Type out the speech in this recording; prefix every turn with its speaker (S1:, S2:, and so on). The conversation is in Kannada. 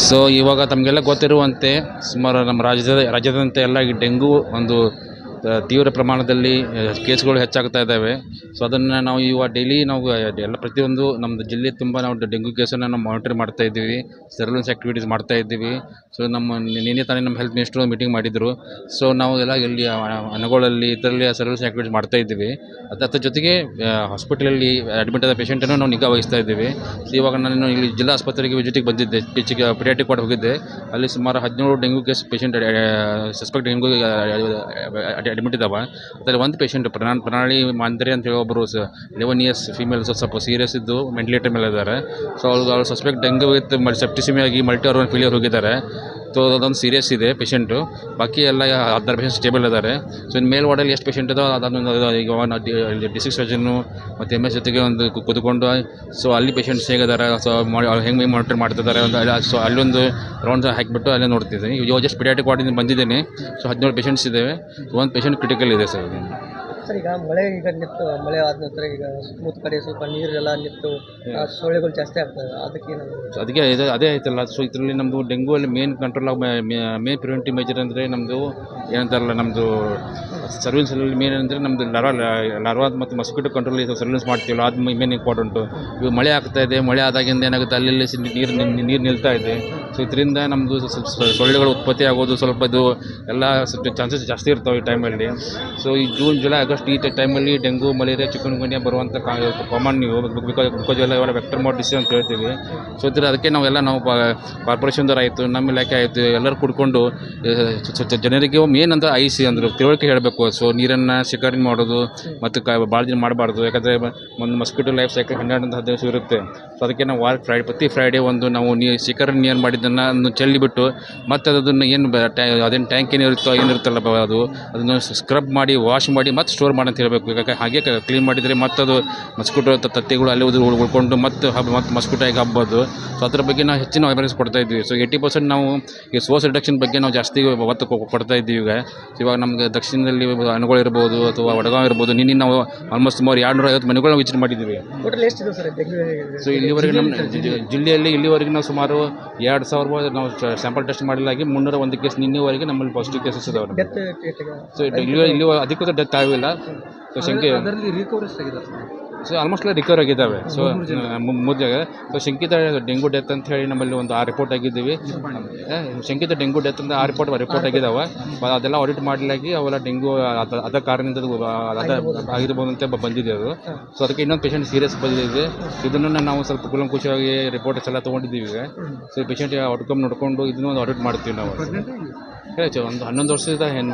S1: ಸೊ ಇವಾಗ ತಮಗೆಲ್ಲ ಗೊತ್ತಿರುವಂತೆ ಸುಮಾರು ನಮ್ಮ ರಾಜ್ಯದ ರಾಜ್ಯದಂತೆ ಎಲ್ಲ ಈ ಡೆಂಗೂ ಒಂದು ತೀವ್ರ ಪ್ರಮಾಣದಲ್ಲಿ ಕೇಸ್ಗಳು ಹೆಚ್ಚಾಗ್ತಾ ಇದ್ದಾವೆ. ಸೊ ಅದನ್ನು ನಾವು ಇವಾಗ ಡೈಲಿ ನಾವು ಎಲ್ಲ ಪ್ರತಿಯೊಂದು ನಮ್ಮದು ಜಿಲ್ಲೆ ತುಂಬ ನಾವು ಡೆಂಗು ಕೇಸನ್ನು ನಾವು ಮಾನಿಟರ್ ಮಾಡ್ತಾ ಇದ್ದೀವಿ. ಸರ್ವೆಲೆನ್ಸ್ ಆ್ಯಕ್ಟಿವಿಟೀಸ್ ಮಾಡ್ತಾ ಇದ್ದೀವಿ. ಸೊ ನಮ್ಮ, ನಿನ್ನೆ ತಾನೇ ನಮ್ಮ ಹೆಲ್ತ್ ಮಿನಿಸ್ಟ್ರು ಮೀಟಿಂಗ್ ಮಾಡಿದರು. ಸೊ ನಾವು ಎಲ್ಲ ಇಲ್ಲಿ ಅನಗೋಳಲ್ಲಿ ಇದರಲ್ಲಿ ಸರ್ವೆಲೆನ್ಸ್ ಆ್ಯಕ್ಟಿವಿಟೀಸ್ ಮಾಡ್ತಾ ಇದ್ದೀವಿ. ಅದು, ಅದ್ರ ಜೊತೆಗೆ ಹಾಸ್ಪಿಟಲಲ್ಲಿ ಅಡ್ಮಿಟ್ ಆದ ಪೇಷೆಂಟನ್ನು ನಾವು ನಿಗಾ ವಹಿಸ್ತಾ ಇದ್ದೀವಿ. ಸೊ ಇವಾಗ ನಾನು ಇಲ್ಲಿ ಜಿಲ್ಲಾ ಆಸ್ಪತ್ರೆಗೆ ವಿಸಿಟಿಗೆ ಬಂದಿದ್ದೆ. ಇತ್ತೀಚೆಗೆ ಪಿಡಿಯಾಟಿಕ್ ವಾರ್ಡ್ ಹೋಗಿದ್ದೆ. ಅಲ್ಲಿ ಸುಮಾರು ಹದಿನೇಳು dengue case patient suspect dengue admit ಇದ್ದಾವೆ ಅದರಲ್ಲಿ ಒಂದು ಪೇಷಂಟ್ ಪ್ರಣಾ, ಪ್ರಣಾಳಿ ಮಾಂದ್ರಿ ಅಂತ ಹೇಳಿ ಒಬ್ಬರು ಸ ಲೆವೆನ್ ಇಯರ್ಸ್ ಫೀಮೇಲ್ ಸ್ವಲ್ಪ ಸೀರಿಯಸ್ ಇದ್ದು ವೆಂಟಿಲೇಟರ್ ಮೇಲೆ ಇದ್ದಾರೆ ಸೊ ಅವ್ರು ಅವ್ರು ಸಸ್ಪೆಕ್ಟ್ ಡೆಂಗು ವಿತ್ ಸೆಪ್ಟಿಸಿಮಿ ಆಗಿ ಮಲ್ಟಿ ಆರ್ಗನ್ ಫೇಲಿಯರ್ ಹೋಗಿದ್ದಾರೆ ಸೊ ಅದೊಂದು ಸೀರಿಯಸ್ ಇದೆ ಪೇಷೆಂಟು ಬಾಕಿ ಎಲ್ಲ ಹದಿನಾರು ಪೇಷಂಟ್ ಸ್ಟೇಬಲ್ ಇದ್ದಾರೆ ಸೊ ಇನ್ನು ಮೇಲ್ ವಾರ್ಡಲ್ಲಿ ಎಷ್ಟು ಪೇಷೆಂಟ್ ಇದೋ ಅದನ್ನು ಈಗ ಡಿಸ್ಟ್ರಿಕ್ಟ್ ಸರ್ಜನ್ನು ಮತ್ತು ಎಂ ಎಸ್ ಜೊತೆಗೆ ಒಂದು ಕುತ್ಕೊಂಡು ಸೊ ಅಲ್ಲಿ ಪೇಷೆಂಟ್ಸ್ ಹೇಗಿದ್ದಾರೆ ಸೊ ಹೆಂಗೆ ಮಾನಿಟರ್ ಮಾಡ್ತಿದ್ದಾರೆ ಸೊ ಅಲ್ಲೊಂದು ರೌಂಡ್ ಹಾಕಿಬಿಟ್ಟು ಅಲ್ಲೇ ನೋಡ್ತಿದ್ದೀನಿ. ಇವಾಗ ಜಸ್ಟ್ ಪಿಡಿಯಾಟಿಕ್ ವಾರ್ಡಿಂದ ಬಂದಿದ್ದೀನಿ. ಸೊ ಹದಿನೇಳು ಪೇಷೆಂಟ್ಸ್ ಇದ್ದೇವೆ. ಒಂದು ಪೇಷೆಂಟ್ ಕ್ರಿಟಿಕಲ್ ಇದೆ ಸರ್.
S2: ಸರ್ ಈಗ ಮಳೆ ಈಗ ನಿಂತು ಮಳೆ ಆದ ನಂತರ ಈಗ ಸುತ್ತಮುತ್ತ ಕಡೆ ಸ್ವಲ್ಪ ನೀರೆಲ್ಲ ನಿಂತು ಆ, ಸೊಳ್ಳೆಗಳು ಜಾಸ್ತಿ ಆಗ್ತವೆ. ಅದಕ್ಕೆ ಏನಾದ್ರು
S1: ಅದಕ್ಕೆ ಇದು ಅದೇ ಆಯ್ತಲ್ಲ. ಸೊ ಇದರಲ್ಲಿ ನಮ್ಮದು ಡೆಂಗೂ ಅಲ್ಲಿ main control main preventive measure ಅಂದರೆ ನಮ್ಮದು ಏನಂತಾರಲ್ಲ ನಮ್ಮದು ಅಲ್ಲಿ ಮೇನ್ ಅಂದರೆ ನಮ್ಮದು ಲರ ಲರ್ವಾ ಮತ್ತು ಮಸ್ಕಿಟೋ ಕಂಟ್ರೋಲ್ ಸರ್ವಿಲೆನ್ಸ್ ಮಾಡ್ತೀವಲ್ಲ ಅದು ಮೇನ್ ಇಂಪಾರ್ಟೆಂಟು ಇವಾಗ ಮಳೆ ಆಗ್ತಾ ಇದೆ ಮಳೆ ಆದಾಗಿಂದ ಏನಾಗುತ್ತೆ? ಅಲ್ಲಿ ನೀರು ನೀರು ನಿಲ್ತಾ ಇದೆ. ಸೊ ಇದರಿಂದ ನಮ್ಮದು ಸೊಳ್ಳೆಗಳು ಉತ್ಪತ್ತಿ ಆಗೋದು ಸ್ವಲ್ಪ ಇದು ಎಲ್ಲ ಸ್ವಲ್ಪ ಚಾನ್ಸಸ್ ಜಾಸ್ತಿ ಇರ್ತಾವೆ ಈ ಟೈಮಲ್ಲಿ ಸೊ ಈ ಜೂನ್ ಜುಲೈ ಆಗಸ್ಟ್ ಈ ಟೈಮಲ್ಲಿ ಡೆಂಗು ಮಲೇರಿಯಾ ಚಿಕನ್ ಗುನ್ಯಾ ಬರುವಂಥ ಕಾಮನ್ ನೀವು ಬಿಕಾಸ್ ಬಿಕಾಸ್ ಎಲ್ಲ ಇವೆಲ್ಲ ವೆಕ್ಟರ್ ಮೋಡ್ ಡಿಸೀಸ್ ಅಂತ ಹೇಳ್ತೀವಿ. ಸೊ ಇದ್ರ ಅದಕ್ಕೆ ನಾವೆಲ್ಲ ನಾವು ಕಾರ್ಪೊರೇಷನ್ದವ್ರು ಆಯಿತು, ನಮ್ಮ ಇಲಾಖೆ ಆಯಿತು, ಎಲ್ಲರೂ ಕುಡ್ಕೊಂಡು ಜನರಿಗೆ ಮೇನ್ ಅಂತ ಐಸಿ ಅಂದರು ತಿಳುವಳಿಕೆ ಹೇಳಬೇಕು. ಸೊ ನೀರನ್ನು ಶಿಕಾರಿ ಮಾಡೋದು ಮತ್ತು ಕ ಭಾಳ ದಿನ ಮಾಡಬಾರ್ದು. ಯಾಕಂದರೆ ಒಂದು ಮಸ್ಕಿಟೋ ಲೈಫ್ ಸೈಕಲ್ ಹನ್ನೆರಡು ಅಂತ ಹದಿನೈದು ಇರುತ್ತೆ. ಸೊ ಅದಕ್ಕೆ ನಾವು ವಾರ ಫ್ರೈಡೆ ಪ್ರತಿ ಫ್ರೈಡೇ ಒಂದು ನಾವು ನೀ ಶಿಕಾರಿ ನೀರು ಮಾಡಿದ್ದನ್ನು ಅದನ್ನು ಚೆಲ್ಲಿಬಿಟ್ಟು, ಮತ್ತು ಅದನ್ನು ಏನು ಅದೇನು ಟ್ಯಾಂಕ್ ಏನಿರುತ್ತೋ, ಏನಿರುತ್ತಲ್ಲ ಅದು, ಅದನ್ನು ಸ್ಕ್ರಬ್ ಮಾಡಿ ವಾಶ್ ಮಾಡಿ, ಮತ್ತೆ ಸ್ಟೋರ್ ಮಾಡಿ ಅಂತ ಹೇಳಬೇಕು. ಯಾಕೆ ಹಾಗೆ ಕ್ಲೀನ್ ಮಾಡಿದರೆ ಮತ್ತದು ಅದು ಮಸ್ಕಿಟೋ ತತ್ತೆಗಳು ಅಲ್ಲಿ ಉಳ್ಕೊಂಡು ಮತ್ತೆ ಹಬ್ ಮತ್ತೆ ಮಸ್ಕಿಟೋ ಆಗಿ ಹಬ್ಬೋದು. ಸೊ ಅದ್ರ ಬಗ್ಗೆ ನಾವು ಹೆಚ್ಚಿನ ಅವೇರ್ನೆಸ್ ಕೊಡ್ತಾ ಇದ್ವಿ ಸೊ ಏಯ್ಟಿ ಪರ್ಸೆಂಟ್ ನಾವು ಈ ಸೋಸ್ ರಿಡಕ್ಷನ್ ಬಗ್ಗೆ ನಾವು ಜಾಸ್ತಿ ಒತ್ತು ಕೊಡ್ತಾ ಇದ್ದೀವಿ ಈಗ. ಇವಾಗ ನಮಗೆ ದಕ್ಷಿಣದಲ್ಲಿ ಅನುಗಳು ಇರ್ಬೋದು ಅಥವಾ ವಡಗಾವ್ ಇರ್ಬೋದು ನಿನ್ನೆ ನಾವು ಆಲ್ಮೋಸ್ಟ್ ಸುಮಾರು ಎರಡು ನೂರ ಐವತ್ತು ಮನೆಗಳನ್ನ ವಿಚಾರ ಮಾಡಿದ್ದೀವಿ ಸೊ ಇಲ್ಲಿವರೆಗೆ ನಮ್ಮ ಜಿಲ್ಲೆಯಲ್ಲಿ ಇಲ್ಲಿವರೆಗೆ ನಾವು ಸುಮಾರು ಎರಡು ಸಾವಿರ ನಾವು ಸ್ಯಾಂಪಲ್ ಟೆಸ್ಟ್ ಮಾಡಲಾಗಿ ಮುನ್ನೂರ ಒಂದು ಕೇಸ್ ನಿನ್ನೆವರೆಗೆ ನಮ್ಮಲ್ಲಿ ಪಾಸಿಟಿವ್ ಕೇಸಸ್ ಇದಾವೆ ಸೊ ಇಲ್ಲಿ ಇಲ್ಲಿ ಅಧಿಕೃತ ಡೆತ್ ಆಗಿಲ್ಲ ಸೊ ಶಂಕೆ
S2: ಅದರಲ್ಲಿ ರಿಕವರಿಸ್ ಸರ್
S1: ಸೊ ಆಲ್ಮೋಸ್ಟ್ ಎಲ್ಲ ರಿಕವರ್ ಆಗಿದ್ದಾವೆ. ಸೊ ಮೂರು ಜಾಗ ಸೊ ಶಂಕಿತ ಡೆಂಗು ಡೆತ್ ಅಂತ ಹೇಳಿ ನಮ್ಮಲ್ಲಿ ಒಂದು ಆ ರಿಪೋರ್ಟ್ ಆಗಿದ್ದೀವಿ. ಶಂಕಿತ ಡೆಂಗು ಡೆತ್ ಅಂತ ಆ ರಿಪೋರ್ಟ್ ರಿಪೋರ್ಟ್ ಆಗಿದ್ದಾವೆ. ಅದೆಲ್ಲ ಆಡಿಟ್ ಮಾಡಲಾಗಿ ಅವೆಲ್ಲ ಡೆಂಗು ಅದ ಅದ ಕಾರಣದಿಂದ ಆಗಿರ್ಬೋದು. ಅಂತ ಬಂದಿದೆ ಅದು. ಸೊ ಅದಕ್ಕೆ ಇನ್ನೊಂದು ಪೇಷಂಟ್ ಸೀರಿಯಸ್ ಬಂದಿದೆ. ಇದನ್ನು ನಾವು ಸ್ವಲ್ಪ ಕೂಲಂಕುಷವಾಗಿ ರಿಪೋರ್ಟ್ಸ್ ಎಲ್ಲ ತೊಗೊಂಡಿದ್ದೀವಿ ಈಗ. ಸೊ ಪೇಷಂಟ್ ಔಟ್ಕಮ್ ನೋಡಿಕೊಂಡು ಇದನ್ನು ಒಂದು ಆಡಿಟ್ ಮಾಡ್ತೀವಿ ನಾವು. ಹೇಳಿ ಒಂದು ಹನ್ನೊಂದು ವರ್ಷದ ಹೆಣ್ಣು